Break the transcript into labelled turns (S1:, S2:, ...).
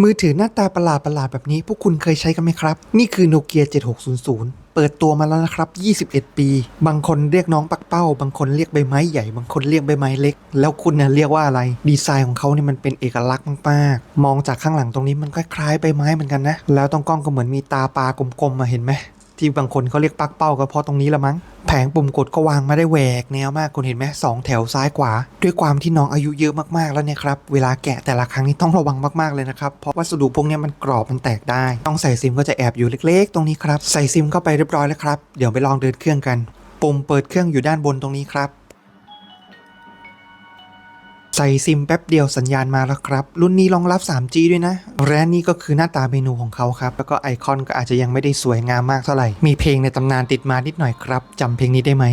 S1: มือถือหน้าตาประหลาดประหลาดแบบนี้ พวกคุณเคยใช้กันไหมครับ นี่คือโนเกีย7600 เปิดตัวมาแล้วนะครับ 21 ปี บางคนเรียกน้องปักเป้า บางคนเรียกใบไม้ใหญ่ บางคนเรียกใบไม้เล็ก แล้วคุณเนี่ยเรียกว่าอะไร ดีไซน์ของเขาเนี่ยมันเป็นเอกลักษณ์มากๆ มองจากข้างหลังตรงนี้มันคล้ายๆใบไม้เหมือนกันนะ แล้วตรงกล้องก็เหมือนมีตาปลากลมๆมาเห็นไหม ที่บางคนเขาเรียกปักเป้าก็เพราะตรงนี้ละมั้ง แผงปุ่มกดก็วางมาได้แหวกแนวมากคุณเห็นไหมสองแถวซ้ายขวา ด้วยความที่น้องอายุเยอะมากๆแล้วเนี่ยครับ เวลาแกะแต่ละครั้งนี่ต้องระวังมากๆเลยนะครับ เพราะวัสดุพวกนี้มันกรอบมันแตกได้ ต้องใส่ซิมก็จะแอบอยู่เล็ก ๆ ตรงนี้ครับ ใส่ซิมเข้าไปเรียบร้อยแล้วครับ เดี๋ยวไปลองเดินเครื่องกัน ปุ่มเปิดเครื่องอยู่ด้านบนตรงนี้ครับ ใส่ซิมแป๊บเดียวสัญญาณมาแล้วครับ รุ่นนี้รองรับ 3G ด้วยนะ และนี่ก็คือหน้าตาเมนูของเขาครับ แล้วก็ไอคอนก็อาจจะยังไม่ได้สวยงามมากเท่าไหร่ มีเพลงในตำนานติดมานิดหน่อยครับจำเพลงนี้ได้ไหม